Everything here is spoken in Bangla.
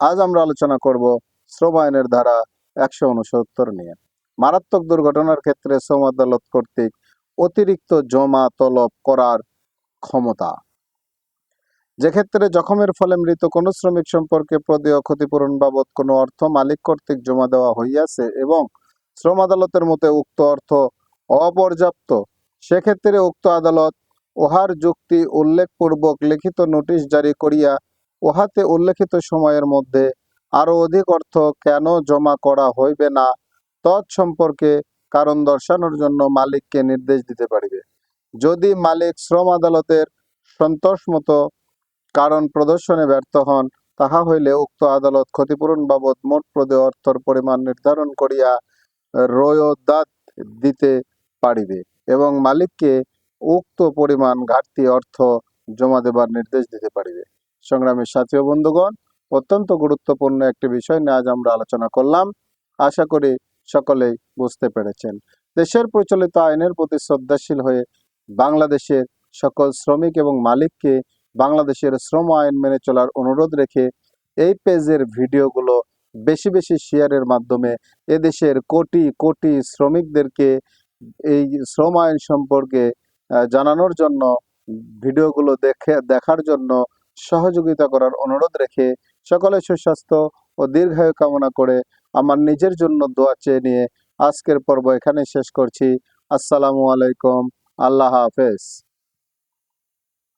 আজ আমরা আলোচনা করব শ্রম আইনের ধারা একশো উনসত্তর নিয়ে। মারাত্মক দুর্ঘটনার ক্ষেত্রে শ্রম আদালত কর্তৃক অতিরিক্ত জমা তলব করার ক্ষমতা। যে ক্ষেত্রে জখমের ফলে মৃত কোনো শ্রমিক সম্পর্কে প্রদেয় ক্ষতিপূরণ বাবদ কোনো অর্থ মালিক কর্তৃক জমা দেওয়া হইয়াছে এবং শ্রম আদালতের মতে উক্ত অর্থ অপর্যাপ্ত, সেক্ষেত্রে উক্ত আদালত উহার যুক্তি উল্লেখপূর্বক লিখিত নোটিশ জারি করিয়া উহাতে উল্লেখিত সময়ের মধ্যে আরও অধিক অর্থ কেন জমা করা হইবে না? তৎ সম্পর্কে কারণ দর্শানোর জন্য মালিককে নির্দেশ দিতে পারিবে। যদি মালিক শ্রম আদালতের সন্তোষ মতো কারণ প্রদর্শনে ব্যর্থ হন, তাহা হইলে উক্ত আদালত ক্ষতিপূরণ বাবদ মোট প্রদেয় অর্থর পরিমাণ নির্ধারণ করিয়া রোয়দাত দিতে পারিবে এবং মালিককে উক্ত পরিমাণ ঘাটতি অর্থ জমা দেবার নির্দেশ দিতে পারিবে। সংগ্রামের সাথী বন্ধুগণ, অত্যন্ত গুরুত্বপূর্ণ একটি বিষয় নিয়ে আজ আমরা আলোচনা করলাম। আশা করি সকলেই বুঝতে পেরেছেন। দেশের প্রচলিত আইনের প্রতি শ্রদ্ধাশীল হয়ে বাংলাদেশের সকল শ্রমিক এবং মালিককে বাংলাদেশের শ্রম আইন মেনে চলার অনুরোধ রেখে এই পেজের ভিডিওগুলো বেশি বেশি শেয়ারের মাধ্যমে এদেশের কোটি কোটি শ্রমিকদেরকে এই শ্রম আইন সম্পর্কে জানানোর জন্য, ভিডিওগুলো দেখে, দেখার জন্য সহযোগিতা করার অনুরোধ রেখে সকলে সুস্বাস্থ্য ও দীর্ঘায়ু কামনা করে আমার নিজের জন্য দোয়া চেয়ে নিয়ে আজকের পর্ব এখানে শেষ করছি। আসসালামু আলাইকুম। আল্লাহ হাফেজ।